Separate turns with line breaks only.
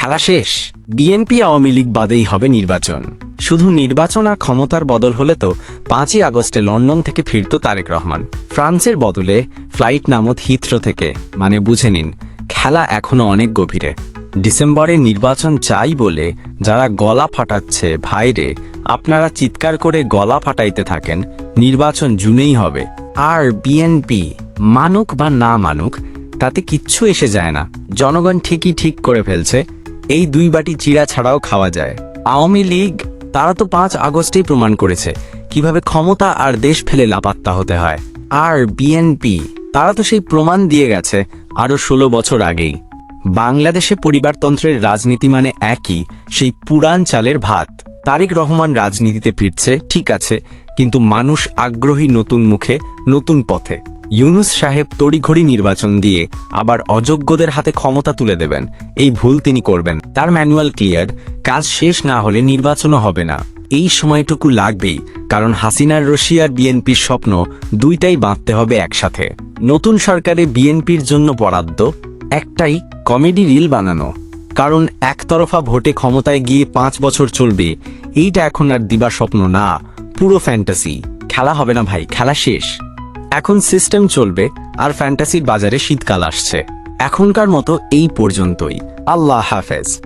খেলা শেষ। বিএনপি আওয়ামী লীগ বাদেই হবে নির্বাচন। শুধু নির্বাচন আর ক্ষমতার বদল হলে তো পাঁচই আগস্টে লন্ডন থেকে ফিরত তারেক রহমান। ফ্রান্সের বদলে ফ্লাইট নামত হিথ্রো থেকে। মানে বুঝে নিন, খেলা এখনও অনেক গভীরে। ডিসেম্বরে নির্বাচন চাই বলে যারা গলা ফাটাচ্ছে ভাইরে, আপনারা চিৎকার করে গলা ফাটাইতে থাকেন, নির্বাচন জুনেই হবে। আর বিএনপি মানুক বা না মানুক, তাতে কিচ্ছু এসে যায় না। জনগণ ঠিকই ঠিক করে ফেলছে এই দুই বাটি চিড়া ছাড়াও খাওয়া যায়। আওয়ামী লীগ, তারা তো পাঁচ আগস্টেই প্রমাণ করেছে, কীভাবে ক্ষমতা আর দেশ ফেলে লাপাত্তা হতে হয়। আর বিএনপি, তারা তো সেই প্রমাণ দিয়ে গেছে আরও ষোলো বছর আগেই। বাংলাদেশে পরিবারতন্ত্রের রাজনীতি মানে একই, সেই পুরান চালের ভাত। তারেক রহমান রাজনীতিতে ফিরছে, ঠিক আছে, কিন্তু মানুষ আগ্রহী নতুন মুখে, নতুন পথে। ইউনুস সাহেব তড়িঘড়ি নির্বাচন দিয়ে আবার অযোগ্যদের হাতে ক্ষমতা তুলে দেবেন। এই ভুল তিনি করবেন। তার ম্যানুয়াল ক্লিয়ার, কাজ শেষ না হলে নির্বাচনও হবে না। এই সময়টুকু লাগবেই, কারণ হাসিনার রশিয়ার বিএনপির স্বপ্ন দুইটাই বাঁধতে হবে একসাথে। নতুন সরকারে বিএনপির জন্য বরাদ্দ, একটাই কমেডি রিল বানানো। কারণ একতরফা ভোটে ক্ষমতায় গিয়ে পাঁচ বছর চলবে, এইটা এখন আর দিবা স্বপ্ন না। পুরো ফ্যান্টাসি। খেলা হবে না ভাই, খেলা শেষ। এখন সিস্টেম চলবে আর ফ্যান্টাসির বাজারে শীতকাল আসছে। এখনকার মতো এই পর্যন্তই। আল্লাহ হাফেজ।